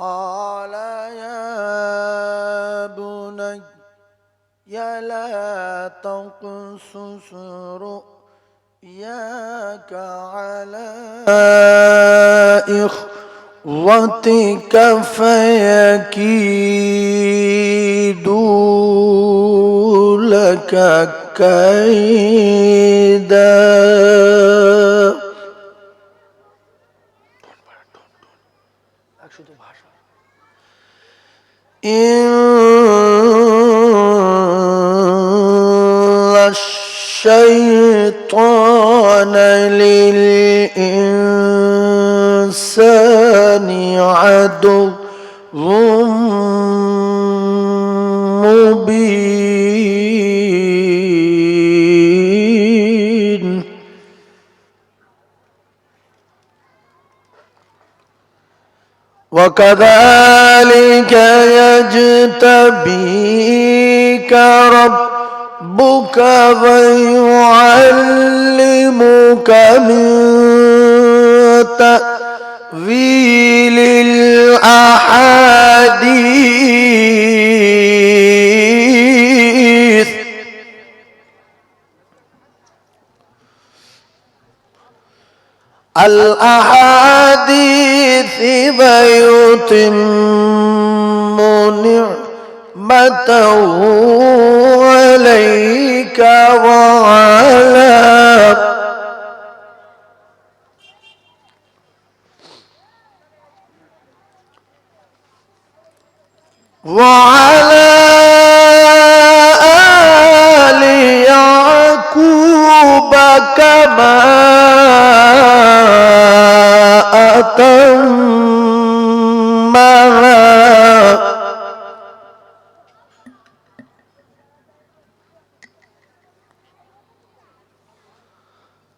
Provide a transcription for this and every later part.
قال يا بني لا تقصص رؤياك على إخوتك فيكيدوا لك كيدا. إن الشيطان للإنسان عدو مبين وكذلك يجتبيك ربك ويعلمك من تأويل الأحاديث. الأحاديث فيتم نعمته عليك وعلى وعلى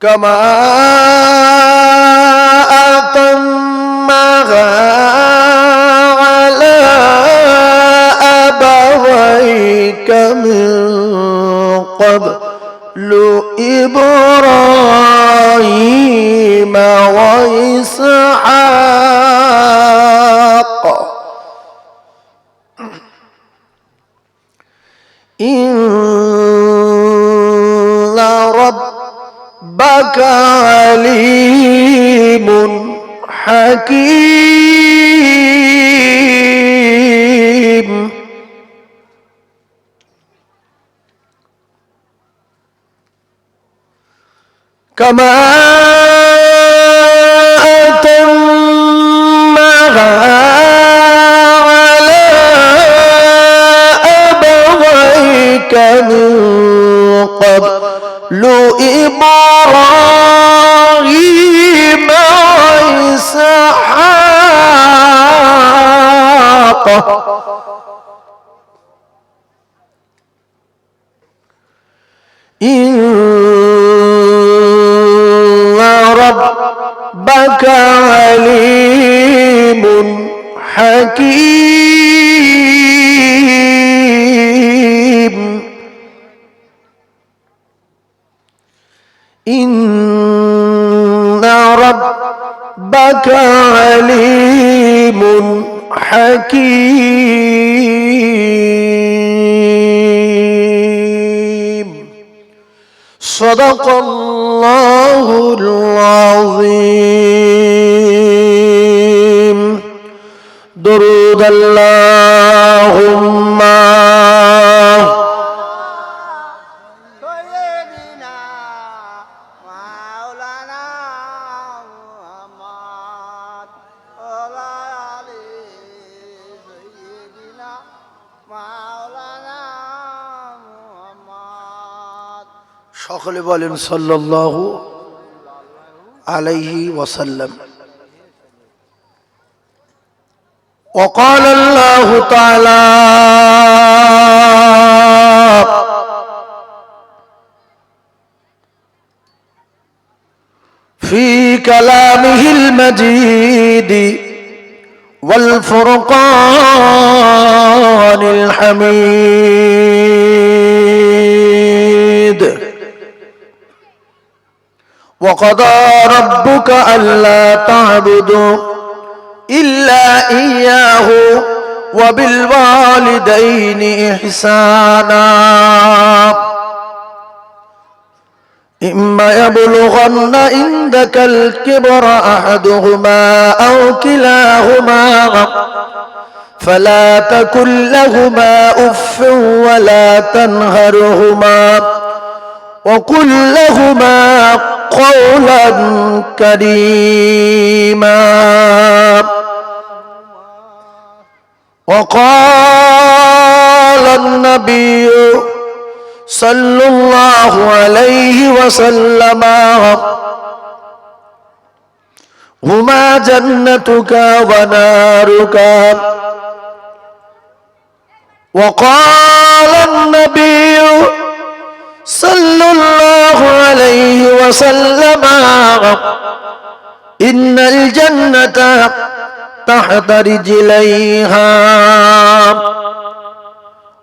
كما أتمها على أبويك من قبل كما أتمها على أبويك من قبل إبراهيم وإسحاق إن ربك عليم حكيم. إن ربك عليم حكيم. صدق الله محمد সকলে বলেন সাল্লাল্লাহু আলাইহি ওয়াসাল্লাম وقال الله تعالى في كلامه المجيد والفرقان الحميد. وقضى ربك ألا تعبدوا إلا إياه وبالوالدين إحسانا. إما يبلغن عندك الكبر أحدهما أو كلاهما فلا تكن لهما أف ولا تنهرهما وقل لهما قولا كريما. وقال النبي صلى الله عليه وسلم هما جنتك ونارك. وقال النبي صلى الله عليه وسلم. إن الجنة تحت رجليها.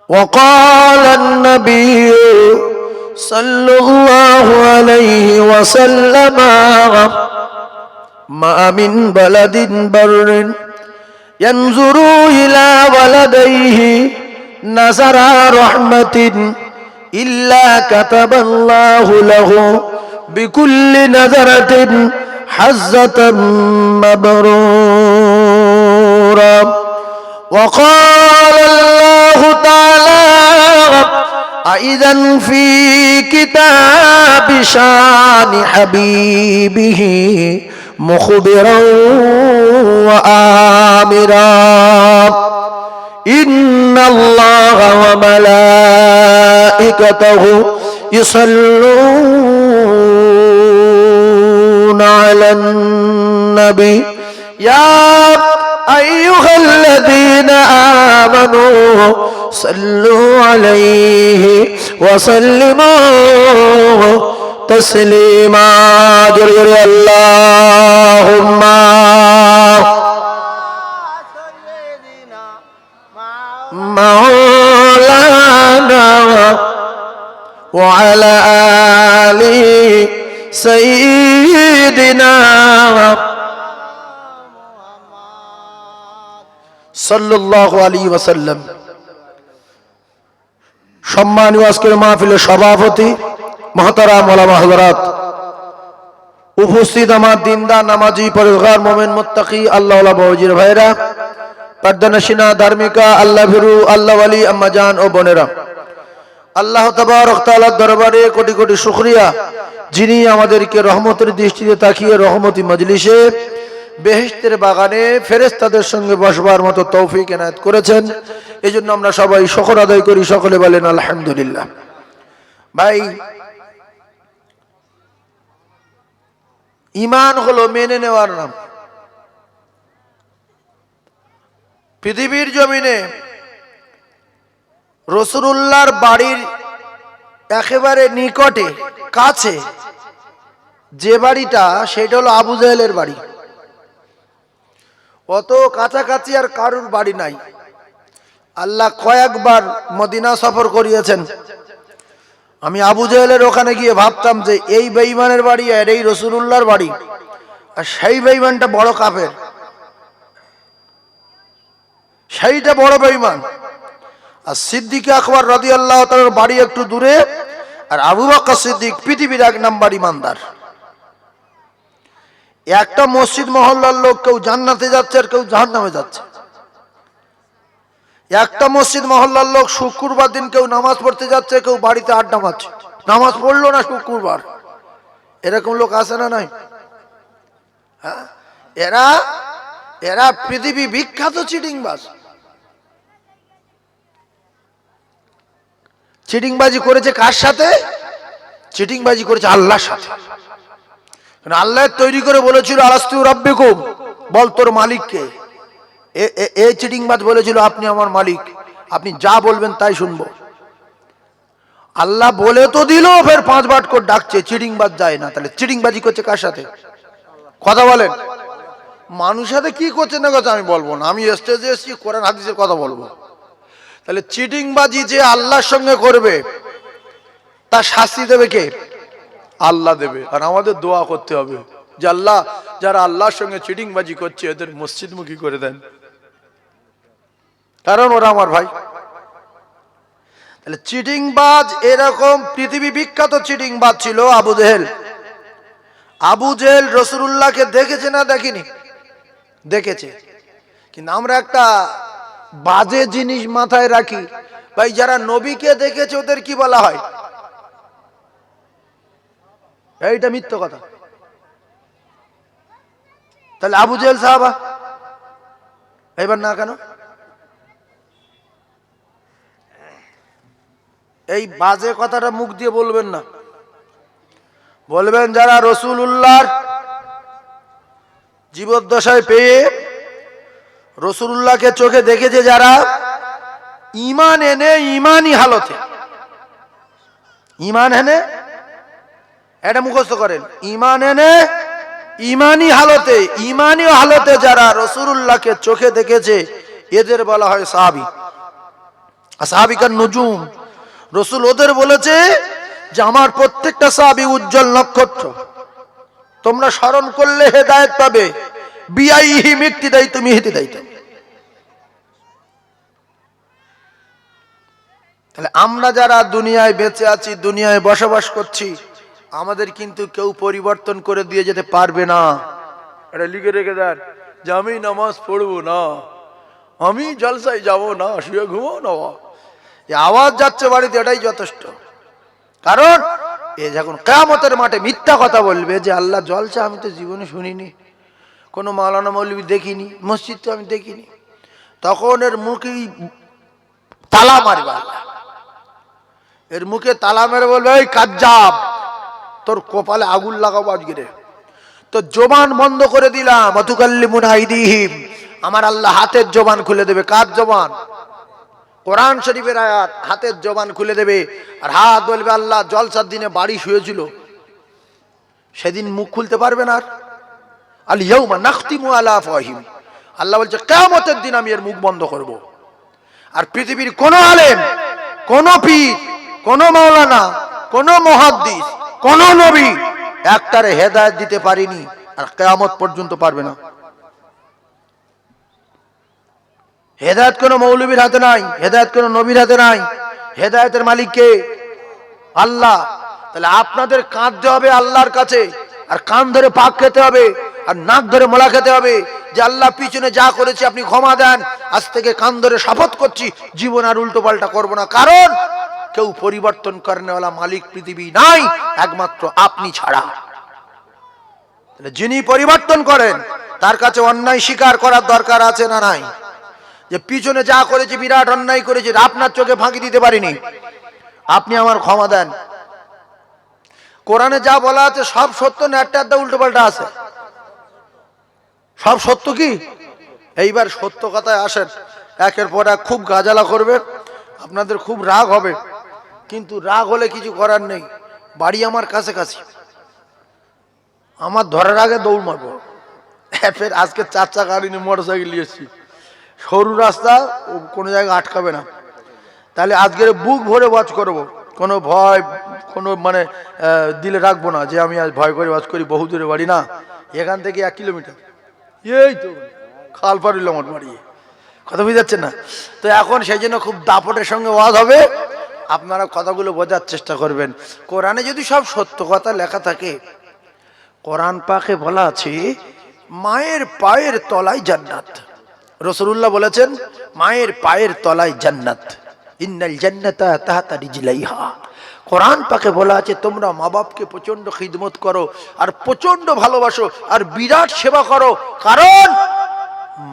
وقال النبي صلى الله عليه وسلم ما من بلد بر ينظر إلى ولديه نظر رحمة إلا كتب الله له بكل نظرة حزة مبرورا وقال الله تعالى أيضا في كتاب شان حبيبه مخبرا وآمرا إن الله وملائكته يصلون على النبي. يا أيها الذين آمنوا صلوا عليه وسلموا تسليما. جل اللهم مولانا وعلى آل سيدنا محمد সাল্লাল্লাহু আলাইহি ওয়াসাল্লাম সম্মানীয় আজকের মাহফিলের সভাপতি মহতারাম ওলামা হযরত উপস্থিত আমার দিনদার নামাজি পরেজগার মোমেন মুত্তাকি আল্লাহ বজির ভাইরা পর্দানসিনা ধার্মিকা আল্লাহ ভিরু আল্লাহ আলী আম্মাজান ও বোনেরা আল্লাহ তাবারক দরবারে কোটি কোটি শুকরিয়া। যিনি আমাদেরকে রহমতের দৃষ্টিতে তাকিয়ে রহমতি মজলিসে বেহেশতের বাগানে ফেরেশতাদের সঙ্গে বসবার মতো তৌফিক এনায়েত করেছেন। এই জন্য আমরা সবাই শকর আদায় করি, সকলে বলেন আলহামদুলিল্লাহ। ভাই ইমান হলো মেনে নেওয়ার নাম। পৃথিবীর জমিনে রসুল্লাহর বাড়ির একেবারে নিকটে, কাছে, যে বাড়িটা, সেটা হলো আবু জাহেলের বাড়ি। অত কাছাকাছি আর কারুর বাড়ি নাই। আল্লাহ কয়েকবার মদিনা সফর করিয়েছেন। আমি আবু জাহেলের ওখানে গিয়ে ভাবতাম যে এই বেইমানের বাড়ি আর এই রসুলুল্লাহর বাড়ি, আর সেই বেইমানটা বড় কাপের সেইটা বড় বেঈমান। আর সিদ্দিক আকবর রদি আল্লাহ তার বাড়ি একটু দূরে, আর আবু বকর সিদ্দিক পৃথিবীর এক নাম্বার ইমানদার। একটা মসজিদ মহল্লার লোক কেউ জান্নাতে যাচ্ছে আর কেউ জাহান্নামে যাচ্ছে। একটা মসজিদ মহল্লার লোক শুক্রবার দিন কেউ নামাজ পড়তে যাচ্ছে, কেউ বাড়িতে আড্ডা মারছে। নামাজ পড়ল না শুক্রবার। এরকম লোক আছে না নাই? হ্যাঁ? এরা এরা পৃথিবী বিখ্যাত চিটিংবাজ। চিটিংবাজি করেছে কার সাথে? চিটিংবাজি করেছে আল্লাহর সাথে। আল্লাহ তৈরি করে বলেছিল, আলাস্তু রব্বিকুম বল তোর মালিককে। এ- চিটিংবাজ বলেছিল, আপনি আমার মালিক, আপনি যা বলবেন তাই শুনব। আল্লাহ বলে তো দিল, ফের পাঁচ বাট করে ডাকছে, চিটিংবাজ যায় না। তাহলে চিটিংবাজি করছে কার সাথে? কথা বলেন। মানুষ সাথে কি করছে না কথা আমি বলব না। আমি স্টেজে এসেছি, কোরআন, হাদিসের কথা বলব। তাহলে চিটিংবাজি যে আল্লাহর সঙ্গে করবে, তার শাস্তি দেবে কে? আল্লাহ দেবে। আর আমাদের দোয়া করতে হবে যে আল্লাহ, যারা আল্লাহর সঙ্গে চিটিংবাজি করছে, এদের মসজিদমুখী করে দেন। কারণ ওরা আমার ভাই। তাহলে চিটিংবাজ এরকম পৃথিবী বিখ্যাত চিটিংবাজ ছিল আবু জেহেল। আবু জেহেল রসুল্লাহকে দেখেছে না দেখিনি? দেখেছে। কিন্তু আমরা একটা বাজে জিনিস মাথায় রাখি। ভাই, যারা নবীকে দেখেছে, ওদের কি বলা হয়? এইটা মিথ্য কথা। তাহলে আবু জেহেল সাহাবা এবার না কেন? এই বাজে কথাটা মুখ দিয়ে বলবেন না। বলবেন, যারা রসুল উল্লাহর জীবদ্দশায় পেয়ে রসুল্লাহকে চোখে দেখেছে যারা? ইমান এনে ইমানই হালতে। ইমান এনে? এটা মুখস্থ করেন। ইমান এনে ইমানি হালতে। ইমানি হালতে যারা রসুল্লাহকে চোখে দেখেছে, এদের বলা হয় সাহাবি। সাহাবিকার নজুম। রসুল ওদের বলেছে যে, আমার প্রত্যেকটা সাহাবি উজ্জ্বল নক্ষত্র। তোমরা স্মরণ করলে হেদায়ত পাবে। বিআইহি মৃত্যু দেয় তুমি হিতি দায়িত্ব তাহলে আমরা যারা দুনিয়ায় বেঁচে আছি দুনিয়ায় বসবাস করছি আমাদের কিন্তু কেউ পরিবর্তন করে দিয়ে যেতে পারবে না। এটা লিখে রেখে দেন যে আমি নামাজ পড়ব না আমি জলসায় যাব না শুয়ে ঘুমো না। আওয়াজ যাচ্ছে বাড়িতে এটাই যথেষ্ট। কারণ এ যখন কেয়ামতের মাঠে মিথ্যা কথা বলবে যে আল্লাহ জলসা আমি তো জীবনে শুনিনি কোনো মালানা মৌলবি দেখিনি, মসজিদ তো আমি দেখিনি। তখন এর মুখেই তালা মারবে এর মুখে তালা মেরে বলবে, এই কাজ্জাব, তোর কপালে আগুন লাগাবো আজকে রে। তো জবান বন্ধ করে দিলাম অতুকাল্লি মুনাইদিহিম আমার আল্লাহ হাতের জবান খুলে দেবে। কার জবান? কোরআন শরীফের আয়াত, হাতের জবান খুলে দেবে। আর হাত বলবে, আল্লাহ, জলসার দিনে বাড়ি শুয়েছিল। সেদিন মুখ খুলতে পারবে না আর? আল ইয়ৌমা নাখতিমু আলা ফাহিম আল্লাহ বলছে কেমতের দিন আমি এর মুখ বন্ধ করব। আর পৃথিবীর আলেম, কোন পীর, কোন মাওলানা, কোন মহাদ্দিস, কোন নবী একটারে হেদায়েত দিতে পারিনি আর কেয়ামত পর্যন্ত পারবে না। হেদায়ত কোনো মৌলবীর হাতে নাই, হেদায়ত কোনো নবীর হাতে নাই। হেদায়তের মালিক কে? আল্লাহ। তাহলে আপনাদের কাঁদতে হবে আল্লাহর কাছে, আর কান ধরে পাক খেতে হবে। আর নাক ধরে মোলা খেতে হবে যে আল্লাহ পিছনে যা করেছে আপনি ক্ষমা দেন। আজ থেকে কান ধরে শপথ করছি, জীবন আর উল্টো পাল্টা করব না। কারণ কেউ পরিবর্তন করেনওয়ালা মালিক পৃথিবী নাই, একমাত্র আপনি ছাড়া। যিনি পরিবর্তন করেন, তার কাছে অন্যায় স্বীকার করার দরকার আছে না নাই? যে পিছনে যা করেছি, বিরাট অন্যায় করেছি আপনার চোখে ফাঁকি দিতে পারিনি। আপনি আমার ক্ষমা দেন। কোরআনে যা বলা আছে, সব সত্য না একটা উল্টো পাল্টা আছে। সব সত্য কি? এইবার সত্য কথায় আসেন। একের পর এক খুব গাজালা করবে আপনাদের খুব রাগ হবে। কিন্তু রাগ হলে কিছু করার নেই। বাড়ি আমার কাছে কাছে আমার ধরার আগে দৌড় মারবো। ফের আজকে চার চাকা নিয়ে মোটর সাইকেল নিয়েছি সরু রাস্তা, ও কোনো জায়গায় আটকাবে না। তাহলে আজকের বুক ভরে ওয়াচ করব। কোনো ভয়, কোনো মানে দিলে রাখব না যে আমি আজ ভয় করে ওয়াচ করি বহু দূরে বাড়ি না। এখান থেকে এক কিলোমিটার। এই তো, খাল পারিল আমার বাড়ি। কথা বুঝতে যাচ্ছেন না? তো এখন সেই জন্য খুব দাপটের সঙ্গে ওয়াজ হবে। আপনারা কথাগুলো বোঝার চেষ্টা করবেন। কোরআনে যদি সব সত্য কথা লেখা থাকে, কোরআন পাকে বলা আছে, মায়ের পায়ের তলায় জান্নাত। রসুল্লাহ বলেছেন, মায়ের পায়ের তলায় জান্নাত। ইন্নাল জান্নাতা তাহাতা রিজলাইহা। কোরআন পাকে বলা আছে, তোমরা মা বাপকে প্রচণ্ড খিদমত করো আর প্রচণ্ড ভালোবাসো আর বিরাট সেবা করো। কারণ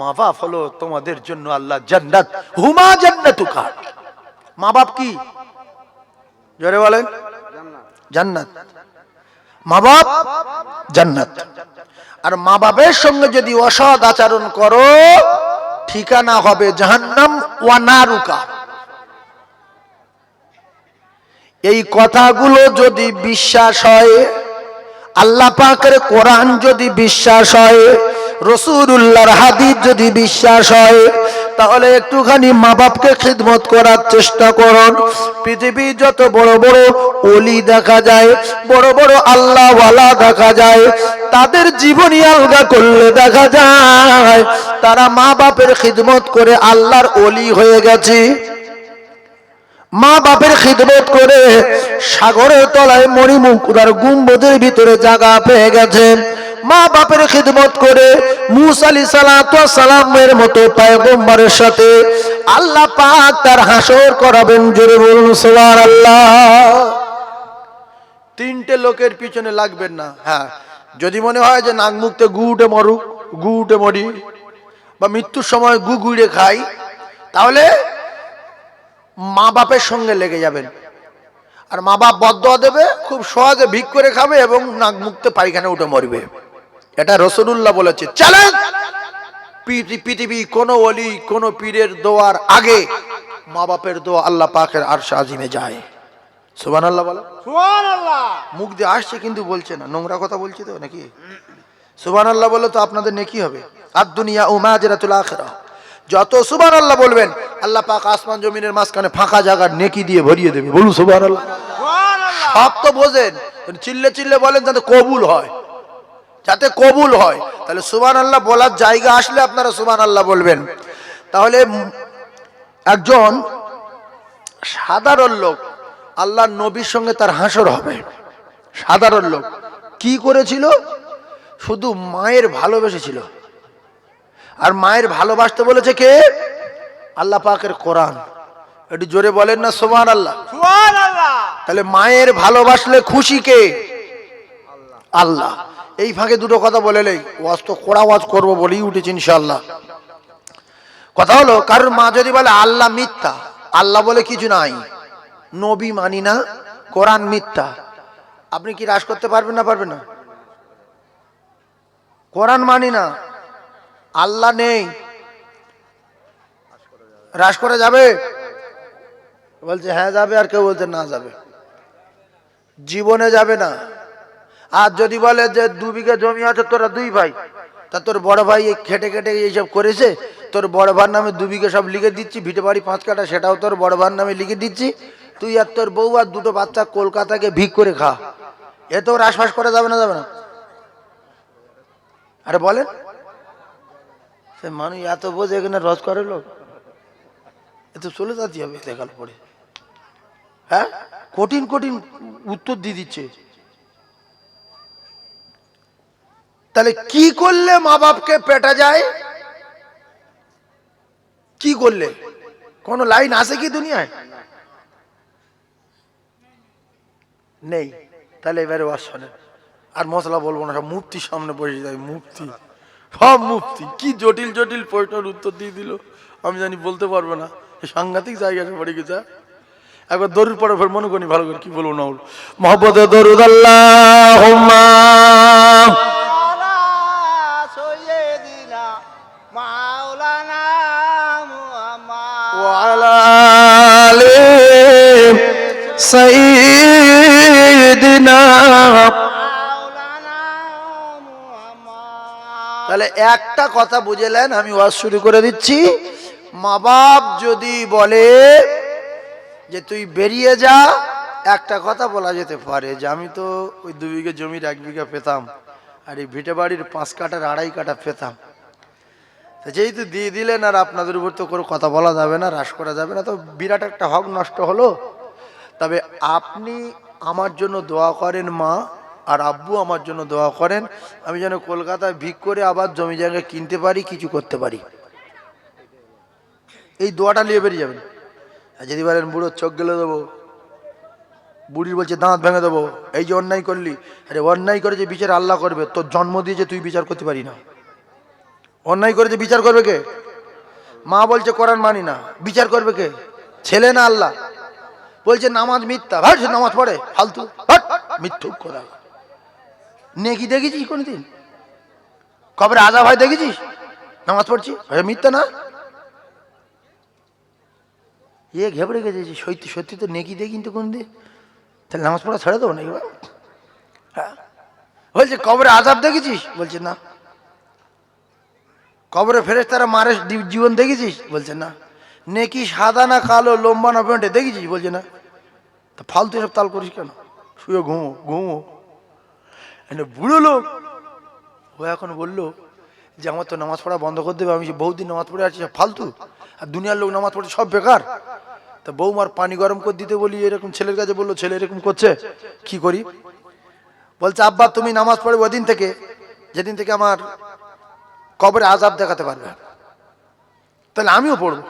মা বাপ হলো তোমাদের জন্য আল্লাহ জান্নাত। হুমা জান্নাতুকা। মা বাপ কি? জোরে বলেন। জান্নাত। মা বাপ জান্নাত। আর মা বাপের সঙ্গে যদি অসৎ আচরণ করো, ঠিকানা হবে জাহান্নাম ওয়ানারুকা এই কথাগুলো যদি বিশ্বাস হয়, আল্লাহ পাকের কোরআন যদি বিশ্বাস হয় রসুল্লাহর হাদিস যদি বিশ্বাস হয়, তাহলে একটুখানি মা বাপকে খিদমত করার চেষ্টা করুন। পৃথিবী যত বড় বড় অলি দেখা যায়, বড় বড় আল্লাহওয়ালা দেখা যায়, তাদের জীবনী আলগা করলে দেখা যায়, তারা মা বাপের খিদমত করে আল্লাহর অলি হয়ে গেছে। মা বাপের খিদমত করে সাগরের তলায় মণিমুকুদার গুম্বদের ভিতরে জায়গা পেয়ে গেছে। মা বাপের খিদমত করে মুসা আলী সালামের মতো পায়গম্বরের সাথে আল্লাহ পাক তার হাসর করাবেন জোরে বলুন সোয়ার আল্লাহ তিনটে লোকের পিছনে লাগবেন না। হ্যাঁ যদি মনে হয় যে নাক মুখতে গু উঠে মরুক, গু উঠে মরি বা মৃত্যুর সময় গু গুড়ে খাই, তাহলে মা বাপের সঙ্গে লেগে যাবেন। আর মা বাপ বদয়া দেবে খুব সহজে ভিক করে খাবে এবং নাক মুক্তে পায়খানা উঠে মরবে। এটা রসুল্লাহ বলেছে। চ্যালেঞ্জ! পৃথিবী কোনো অলি কোনো পীরের দোয়ার আগে মা বাপের দোয়া আল্লাহ পাকের আর আজিমে যায়। সুবান আল্লাহ বলে মুখ দিয়ে আসছে কিন্তু বলছে না। নোংরা কথা বলছি তো নাকি? সুবান আল্লাহ বললে তো আপনাদের নেকি হবে। আর দুনিয়া ও মাজরাতুল আখেরা যত সুবান আল্লাহ বলবেন আল্লাহ পাক আসমান জমিনের মাঝখানে ফাঁকা জায়গার নেকি দিয়ে ভরিয়ে দেবে। বলুন সুবান আল্লাহ সব তো বোঝেন চিল্লে চিল্লে বলেন যাতে কবুল হয়। যাতে কবুল হয়। তাহলে সুবান আল্লাহ বলার জায়গা আসলে আপনারা সুবান আল্লাহ বলবেন। তাহলে একজন সাধারণ লোক আল্লাহর নবীর সঙ্গে তার হাসর হবে। সাধারণ লোক। কি করেছিল? শুধু মায়ের ভালোবেসেছিল। আর মায়ের ভালোবাসতে বলেছে কে? আল্লাহ পাকের কোরআন। একটু জোরে বলেন না সোমান আল্লাহ তাহলে মায়ের ভালোবাসলে খুশি কে? আল্লাহ। এই ফাঁকে দুটো কথা বলে নেই। ওয়াজ তো কোড়া ওয়াজ করব বলেই উঠেছি ইনশাল্লাহ কথা হলো কারোর মা যদি বলে আল্লাহ মিথ্যা আল্লাহ বলে কিছু নাই। নবী মানি না কোরআন মিথ্যা। আপনি কি রাস করতে পারবেন না পারবেন না? কোরআন মানি না। আল্লাহ নেই। রাস করা যাবে? বলছে হ্যাঁ যাবে। আর কেউ বলছে, না, যাবে। জীবনে যাবে না। আর যদি বলে যে, দু বিঘা জমি আছে, তোরা দুই ভাই। তা তোর বড় ভাই এই খেটে খেটে এইসব করেছে। তোর বড় ভার নামে দু বিঘা সব লিখে দিচ্ছি। ভিটে বাড়ি পাঁচ কাটা সেটাও তোর বড় ভার নামে লিখে দিচ্ছি। তুই আর তোর বউ আর দুটো বাচ্চা কলকাতাকে ভিক করে খা। এ তো আশপাশ করা যাবে না যাবে না। আরে বলেন। সে মানুষ এত বোঝে এখানে রস করে লোক? এ তো চলে যাতে হবে দেখাল পরে হ্যাঁ? কঠিন কঠিন উত্তর দিয়ে দিচ্ছে। তাহলে কি করলে মা বাপকে পেটা যায়? কি করলে? কোন লাইন আছে কি দুনিয়ায়? নেই। তাহলে এবারে আর মশলা বলব না, সব সামনে বসে যায়, মুফতি। সব মুফতি। কি জটিল জটিল প্রশ্নের উত্তর দিয়ে দিল। আমি জানি বলতে পারব না। সাংঘাতিক জায়গাটা পড়ে গেছে? একবার দরুদ পরে ফের মনে করি ভালো করে কি বলব না বলব। মোহাম্মদ দরুদ আল্লাহ মাওলানা তাহলে একটা কথা বুঝেলেন, আমি ওয়াজ শুরু করে দিচ্ছি। মা বাপ যদি বলে যে তুই বেরিয়ে যা, একটা কথা বলা যেতে পারে যে আমি তো ওই দু বিঘে জমির এক বিঘা পেতাম, আর এই ভিটে বাড়ির পাঁচ কাটার আড়াই কাটা পেতাম। তা যেহেতু দিয়ে দিলেন, আর আপনাদের উপর তো কোনো কথা বলা যাবে না, হ্রাস করা যাবে না, তো বিরাট একটা হক নষ্ট হলো। তবে আপনি আমার জন্য দোয়া করেন মা আর আব্বু আমার জন্য দোয়া করেন আমি যেন কলকাতায় ভিক করে আবার জমি জায়গা কিনতে পারি কিছু করতে পারি। এই দোয়াটা নিয়ে বেরিয়ে যাবেন। যদি বলেন বুড়োর চোখ গেলে দেবো বুড়ির বলছে দাঁত ভেঙে দেবো এই যে অন্যায় করলি আরে অন্যায় করে যে বিচার আল্লাহ করবে তোর জন্ম দিয়েছে তুই বিচার করতে পারি না। অন্যায় করে যে বিচার করবে কে? মা বলছে কোরআন মানি না। বিচার করবে কে? ছেলে না আল্লাহ? বলছে নামাজ মিথ্যা ভাই নামাজ পড়ে ফালতু হাট, মিথ্যু কথা। নেকি দেখেছিস কোনদিন? কবরে আজা ভাই দেখেছিস? নামাজ পড়ছি আরে মিথ্যা না? এ ঘেবড়ে গেছে যে সত্যি সত্যি তো নেকি দেখি তো কোনদিন? তাহলে নামাজ পড়া ছেড়ে দেবো নাকি? হ্যাঁ? বলছে, কবরে আজাব দেখেছিস? বলছে, না। কবরে ফেরেস তারা মারে জীবন দেখেছিস? বলছে, না। নেকি সাদা না কালো, লম্বা না পেন্টে দেখেছিস? বলছে, না। তা ফালতু সব তাল করিস কেন? শুয়ে ঘুমো ঘুমো। বুড়ো লোক, ও এখন বলল যে আমার তো নামাজ পড়া বন্ধ করে দেবে, আমি বহুদিন নামাজ পড়ে আছি ফালতু। আর দুনিয়ার লোক নামাজ পড়ে সব বেকার। তা বৌমার পানি গরম করে দিতে বলি, এরকম ছেলের কাছে বলল, ছেলে এরকম করছে, কি করি? বলছে, আব্বা, তুমি নামাজ পড়ে ওদিন থেকে, যেদিন থেকে আমার কবরে আজাব দেখাতে পারবে। তাহলে আমিও পড়ব।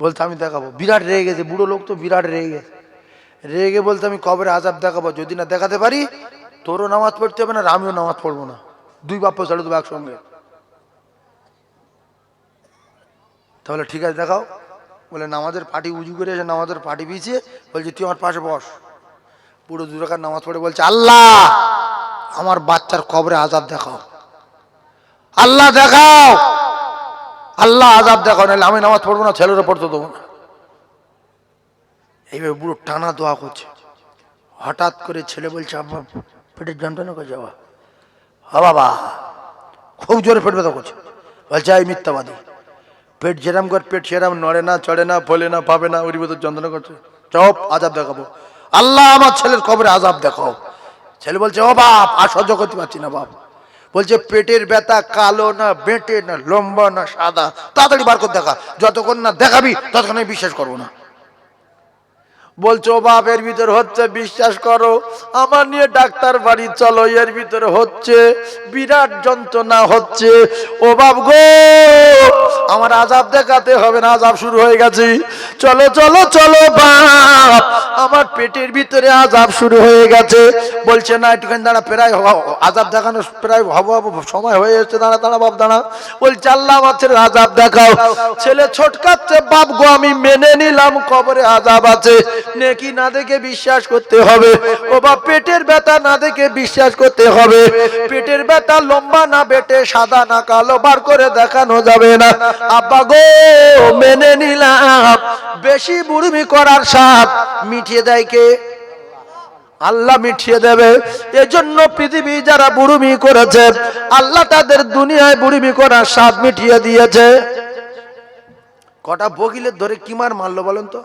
বলতে আমি দেখাবো। বিরাট রেগে গেছে, বুড়ো লোক তো বিরাট রেগে গেছে। রেগে বলতে আমি কবরে আজাব দেখাবো, যদি না দেখাতে পারি তোরও নামাজ পড়তে হবে না, আমিও নামাজ পড়ব না। দুই বাপ্য ছেড়ে দেবো একসঙ্গে তাহলে ঠিক আছে, দেখাও। বলে, নামাজের পাটি উজু করে এসে নামাজের পাটি বিছিয়ে বলছে, তুই আমার পাশে বস। পুরো দু রাকাত নামাজ পড়ে বলছে, আল্লাহ, আমার বাচ্চার কবরে আজাব দেখাও। আল্লাহ দেখাও। আল্লাহ আজাব দেখাও, নাহলে আমি নামাজ পড়ব না ছেলেরও পড়তে দেবো না। এইভাবে বুড়ো টানা দোয়া করছে। হঠাৎ করে ছেলে বলছে, আব্বা পেটের যন্ত্রণা করে যাওয়া হা বাবা, খুব জোরে পেট ব্যথা করছে। বলছে, এই মিথ্যাবাদী। পেট যেরাম কর পেট সেরাম নড়ে না, চড়ে না, ফলে না, পাবে না, ওরই মতো যন্ত্রণা করছে। চপ আজাব দেখাবো। আল্লাহ আমার ছেলের কবরে আজাব দেখাও। ছেলে বলছে, ও বাপ, আর সহ্য করতে পারছি না বাপ। বলছে, পেটের ব্যথা কালো না, বেঁটে না, লম্বা না, সাদা। তাড়াতাড়ি বার করে দেখা। যতক্ষণ না দেখাবি, ততক্ষণ আমি বিশ্বাস করব না। বলছো বাপের ভিতর হচ্ছে, বিশ্বাস করো, আমার নিয়ে ডাক্তার বাড়ি চলো, এর ভিতরে হচ্ছে, বিরাট যন্ত্রণা হচ্ছে। ও বাপ গো, আমার আজাব দেখাতে হবে না, আজাব শুরু হয়ে গেছে। চলো চলো চলো, বাপ, আমার পেটের ভিতরে আজাব শুরু হয়ে গেছে। বলছে, না, একটুখানি দাঁড়া, প্রায় আজাব দেখানো প্রায় হব হব, সময় হয়ে এসছে, দাঁড়া দাঁড়া, বাপ, দাঁড়া। বলছে, আল্লাহ আমার আজাব দেখাও। ছেলে ছোটকাচ্ছে, বাপ গো, আমি মেনে নিলাম, কবরে আজাব আছে। নেকি না দেখে বিশ্বাস করতে হবে। ও বাপ, পেটের ব্যথা না দেখে বিশ্বাস করতে হবে। পেটের ব্যথা লম্বা না, বেটে সাদা না, কালো, বার করে দেখানো যাবে না। আব্বা গো, মেনে নিলাম। বেশি বুড়মি করার সাপ মিটিয়ে দেয় কে? আল্লাহ মিঠিয়ে দেবে। এজন্য পৃথিবী যারা বুড়ুমি করেছে, আল্লাহ তাদের দুনিয়ায় বুড়ুমি করার স্বাদ মিটিয়ে দিয়েছে। কটা বগিলের ধরে কি মার মারলো বলেন তো?